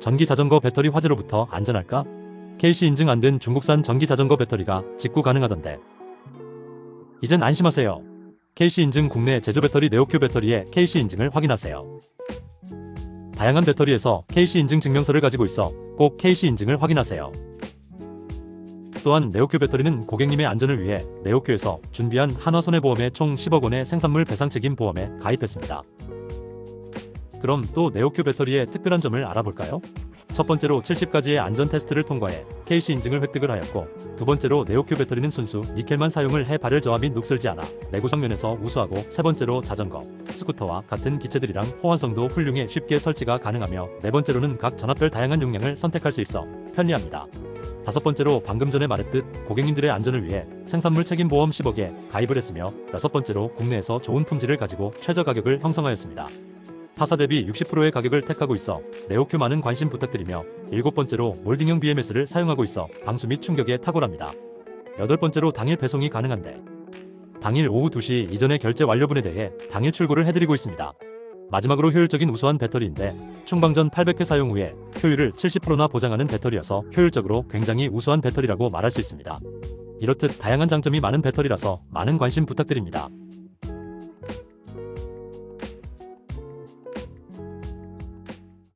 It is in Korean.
전기 자전거 배터리 화재로부터 안전할까? KC 인증 안 된 중국산 전기 자전거 배터리가 직구 가능하던데. 이젠 안심하세요. KC 인증 국내 제조 배터리 네오큐 배터리의 KC 인증을 확인하세요. 다양한 배터리에서 KC 인증 증명서를 가지고 있어 꼭 KC 인증을 확인하세요. 또한 네오큐 배터리는 고객님의 안전을 위해 네오큐에서 준비한 한화손해보험에 총 10억 원의 생산물 배상 책임 보험에 가입했습니다. 그럼 또 네오큐 배터리의 특별한 점을 알아볼까요? 첫 번째로 70가지의 안전 테스트를 통과해 KC 인증을 획득을 하였고 두 번째로 네오큐 배터리는 순수 니켈만 사용을 해 발열 저하 및 녹슬지 않아 내구성 면에서 우수하고 세 번째로 자전거, 스쿠터와 같은 기체들이랑 호환성도 훌륭해 쉽게 설치가 가능하며 네 번째로는 각 전압별 다양한 용량을 선택할 수 있어 편리합니다. 다섯 번째로 방금 전에 말했듯 고객님들의 안전을 위해 생산물 책임 보험 10억에 가입을 했으며 여섯 번째로 국내에서 좋은 품질을 가지고 최저 가격을 형성하였습니다. 타사 대비 60%의 가격을 택하고 있어 네오큐 많은 관심 부탁드리며 일곱 번째로 몰딩형 BMS를 사용하고 있어 방수 및 충격에 탁월합니다. 여덟 번째로 당일 배송이 가능한데 당일 오후 2시 이전의 결제 완료분에 대해 당일 출고를 해드리고 있습니다. 마지막으로 효율적인 우수한 배터리인데 충방 전 800회 사용 후에 효율을 70%나 보장하는 배터리여서 효율적으로 굉장히 우수한 배터리라고 말할 수 있습니다. 이렇듯 다양한 장점이 많은 배터리라서 많은 관심 부탁드립니다.